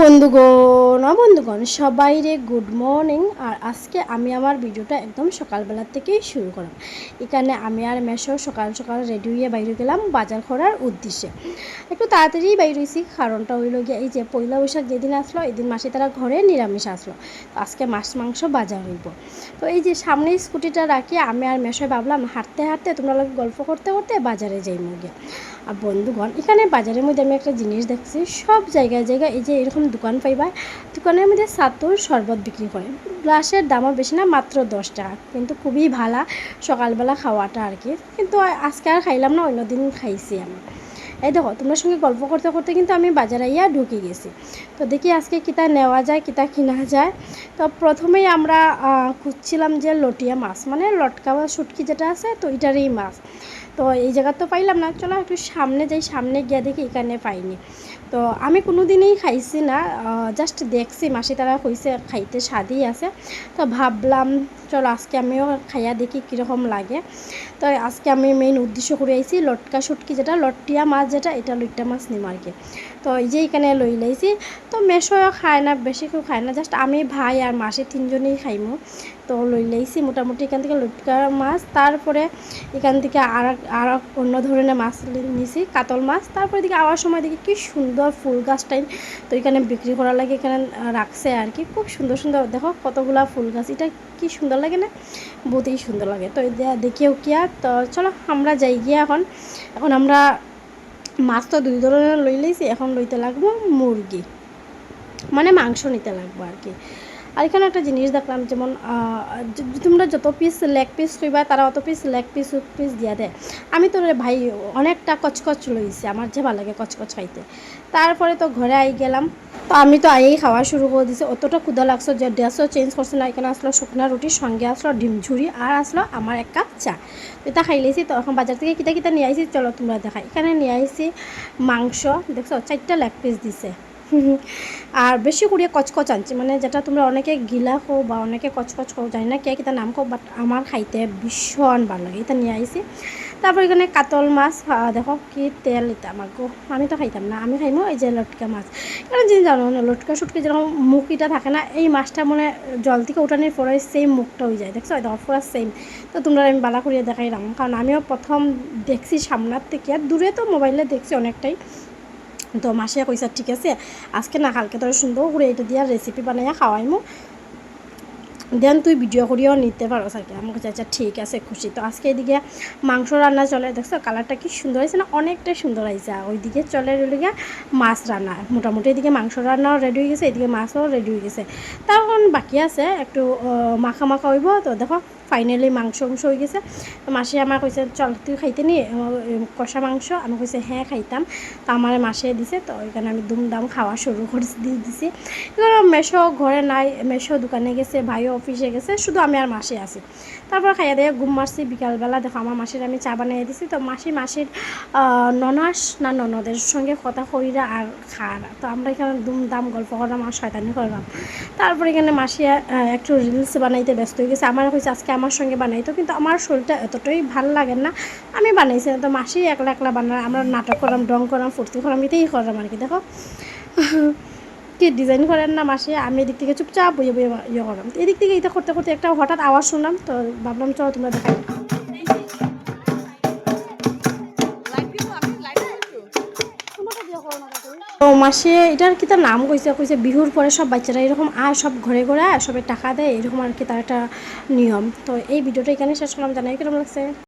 বন্ধুগণ বন্ধুগণ সবাই রে গুড মর্নিং আর আজকে আমি আমার ভিডিওটা একদম সকালবেলা থেকেই শুরু করলাম। এখানে আমি আর মেশো সকাল সকাল রেডি হয়ে বাইরে গেলাম বাজার করার উদ্দেশ্যে। একটু তাড়াতাড়ি বাইরে হয়েছি, কারণটা হইল গিয়ে এই যে পয়লা বৈশাখ যেদিন আসলো এই দিন মাসে তারা ঘরে নিরামিষ আসলো। তো আজকে মাছ মাংস বাজার হইব। তো এই যে সামনে স্কুটিটা রাখি, আমি আর মেশোয় ভাবলাম হাঁটতে হাঁটতে তোমরা লোক গল্প করতে করতে বাজারে যাই মুগে আর বন্ধুগণ, এখানে বাজারের মধ্যে আমি একটা জিনিস দেখছি, সব জায়গায় জায়গায় এই যে এরকম দোকান পাইবা। দোকানের মধ্যে সাতুর শরবত বিক্রি করে গ্লাসের দামও বেশি না মাত্র দশ টাকা। কিন্তু খুবই ভালো সকালবেলা খাওয়াটা আর কি। কিন্তু আজকে আর খাইলাম না অন্যদিন খাইছি আমি। এই দেখো তোমার সঙ্গে গল্প করতে করতে কিন্তু আমি বাজারে ইয়া ঢুকে গেছি। তো দেখি আজকে কিতা নেওয়া যায় কিতা কিনা যায়। তো প্রথমেই আমরা খুঁজছিলাম যে লটিয়া মাছ। মানে লটকা বা শুটকি যেটা আছে, তো এটারই মাছ। তো এই জায়গা তো পাইলাম না। চলো একটু সামনে যাই, সামনে গিয়ে দেখি এখানে পাইনি। তো আমি কোনো দিনই খাইছি না জাস্ট দেখছি মাসি তারা কইছে খাইতে স্বাদই আছে। তো ভাবলাম, চলো আজকে আমিও খাইয়া দেখি কীরকম লাগে। তো আজকে আমি মেইন উদ্দেশ্য করে আইছি লটকা শুটকি যেটা লটিয়া মাছ যেটা, এটা লইট্টা মাছ নিম আর কি। তো এই যে এখানে লই লাইছি, তো মেশোও খায় না, বেশি কেউ খায় না জাস্ট আমি ভাই আর মাসি তিনজনেই খাইমু। তো লই লাইছি মোটামুটি এখান থেকে লটকা মাছ, তারপরে এখান থেকে আর আর অন্য ধরনের মাছ নিছি, কাতল মাছ, তারপরে দিকে আওয়ার সময় দেখি কি সুন্দর ফুল গাছ টাইম তো এখানে বিক্রি করার লাগে এখানে রাখছে আর কি। খুব সুন্দর সুন্দর। দেখো কতগুলা ফুল গাছ। এটা কি সুন্দর লাগে না? বহুতই সুন্দর লাগে। তো দেখেও কি আর। তো চলো আমরা যাই গিয়ে এখন। এখন আমরা মাছ তো দুই ধরনের লই লইছি। এখন লইতে লাগবো মুরগি। মানে মাংস নিতে লাগবো আর কি। আর এখানে একটা জিনিস দেখলাম, যেমন তোমরা যত পিস লেগ পিস কইবা, তারা অত পিস লেগ পিস পিস দিয়া দেয়। আমি তো ভাই, অনেকটা কচকচ লইছি, আমার যে ভালো লাগে কচকচ খাইতে। তারপরে তো ঘরে আই গেলাম, তো আমি তো আইই খাওয়া শুরু করে দিছি। অতটা ক্ষুদা লাগছে যে ড্রেসও চেঞ্জ করছে না, এখানে আসলো শুকনা রুটির সঙ্গে আসলো ডিম ঝুড়ি আর আসলো আমার এক কাপ চা। এটা খাই লেছি তো এখন বাজার থেকে কিতা কিতা নিয়ে আইছি, চলো তোমরা দেখাই। এখানে নিয়ে আইছি মাংস, দেখছ, চারটা লেগ পিস দিছে। আর বেশি করে কচকচ আনছি। মানে যেটা তোমরা অনেকে গিলা খো বা অনেকে কচকচ খাও জানি না কে কিতা নাম খাও বাট আমার খাইতে ভীষণ ভালো লাগে। এটা নিয়ে আইছি। তারপর এখানে কাতল মাছ দেখো কি তেল এটা আমার গো আমি তো খাইতাম না, আমি খাইমো এই যে লটকা মাছ। কারণ জিনিস জানো না, লটকা সুটকি যেরকম মুখ এটা থাকে না, এই মাছটা মানে জল থেকে উঠানোর পরে সেম মুখটা হয়ে যায়। দেখছ? দেখো পুরো সেম তো তোমরা আমি বালা করিয়া দেখাইলাম। কারণ আমিও প্রথম দেখছি সামনার থেকে, আর দূরে তো মোবাইলে দেখছি অনেকটাই। তো মাসিয়া কইসা ঠিক আছে, আজকে না, কালকে তোর সুন্দর করে এটা দিয়া রেসিপি বানাইয়া খাওয়াইমু দেন তুই ভিডিও করিও নিতে পারো সাইকে আমাকে কাছে আচ্ছা ঠিক আছে খুশি তো আজকে এদিকে মাংস রান্না চলে, দেখছ কালারটা কি সুন্দর হয়েছে না, অনেকটাই সুন্দর হয়েছে ওইদিকে চলে রইল গিয়া মাছ রান্না মোটামুটি এদিকে মাংস রান্নাও রেডি হয়ে গেছে এদিকে মাছও রেডি হয়ে গেছে। তখন বাকি আছে, একটু মাখা মাখা হইব। তো দেখো ফাইনালি মাংস মাংস হয়ে গেছে। তো মাসে আমার কইছে চল, তুই খাইতে নি? কষা মাংস। আমি কইছে হ্যাঁ খাইতাম। তো আমার মাসে দিছে, তো ওইখানে আমি দুমদাম খাওয়া শুরু করে দিয়ে দিছি। এবার মেশো ঘরে নাই মেশো দোকানে গেছে, ভাইও অফিসে গেছে, শুধু আমি আর মাসি আছি। তারপর খাইয়া দিয়ে ঘুম মারছি বিকালবেলা দেখো আমার মাসির আমি চা বানিয়ে দিছি। তো মাসি মাসির ননাস না ননদের সঙ্গে কথা কইরা আর খার তো আমরা এখানে দুমদাম গল্প করলাম আর শয়তানি করলাম। তারপর এখানে মাসি একটু রিলস বানাইতে ব্যস্ত হয়ে গেছে। আমার কইছে, আজকে আমার সঙ্গে বানাইতো কিন্তু আমার শরীরটা এতটাই ভালো লাগে না। আমি বানাইছি তো মাসি একলা একলা বানা আমরা নাটক করলাম ডং করলাম ফুর্তি করলাম এটাই করলাম আর কি, দেখো। কি ডিজাইন করেন না মাসে, আমি এদিক থেকে চুপচাপ বইয়ে বইয়ে ইয়ে করলাম এদিক থেকে এটা করতে করতে একটা হঠাৎ আওয়াজ শুনলাম, তো ভাবলাম, চলো তোমরা দেখাই। মাসে এটার কি তার নাম কইছে? কইছে বিহুর পরে সব বাচ্চারা এরকম আয়, সব ঘরে ঘরে আয়, সবাই টাকা দেয়, এরকম আর কি তার একটা নিয়ম। তো এই ভিডিওটা এখানে শেষ করলাম। জানাই কীরকম লাগছে?